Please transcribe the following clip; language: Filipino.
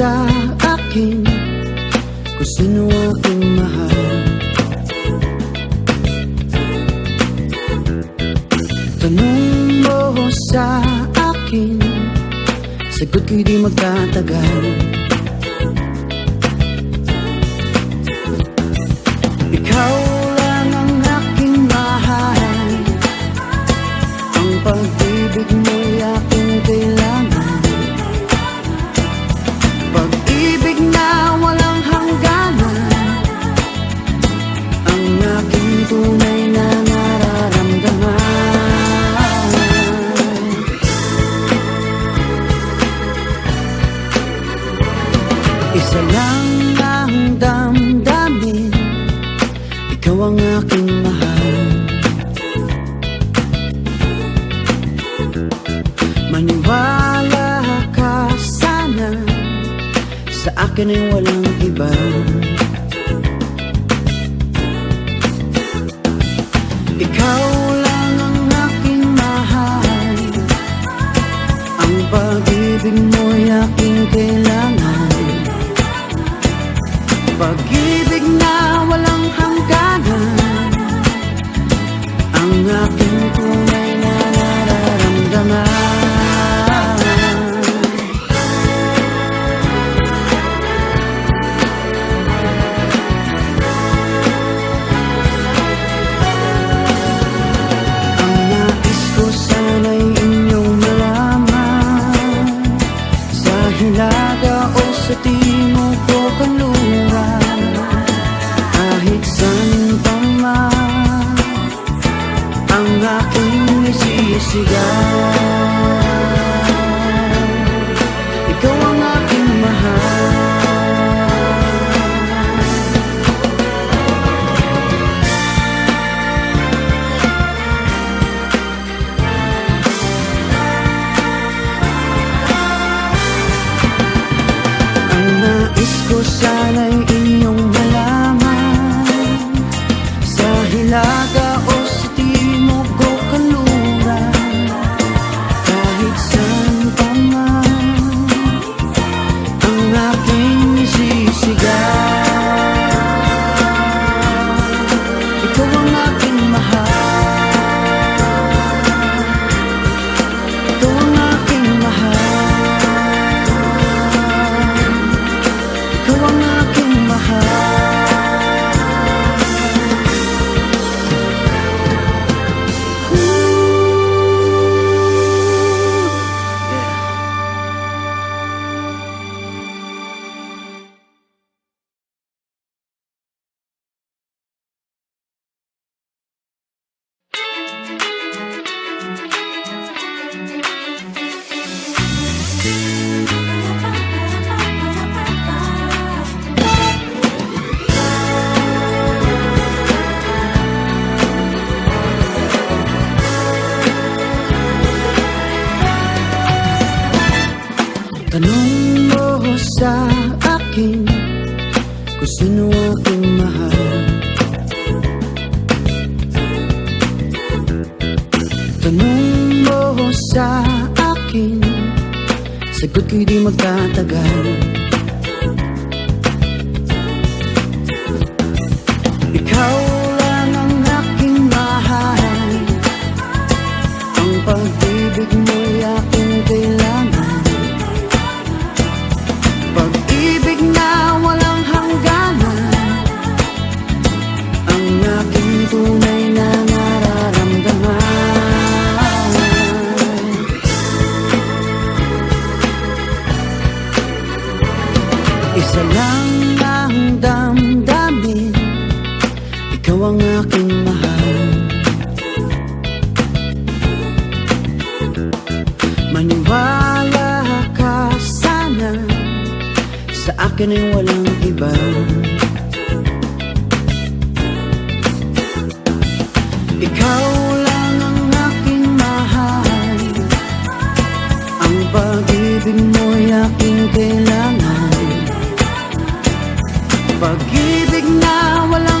sa akin Kung sino aking mahal. Tanong mo sa akin Sagot ko'y di magtatagal akin ay walang iba. Ikaw lang ang aking mahal. Ang pag-ibig mo'y aking kailangan. Pag-ibig na walang hangganan. Ang aking Tanong mo sa akin Kung sino aking mahal. Tanong mo sa akin Sagot ko'y di magtatagal Isa lang ang damdamin Ikaw ang aking mahal. Maniwala ka sana. Sa akin ay walang iba. Ikaw lang ang aking mahal. Ang pag-ibig mo'y aking kailangan Pag-ibig na walang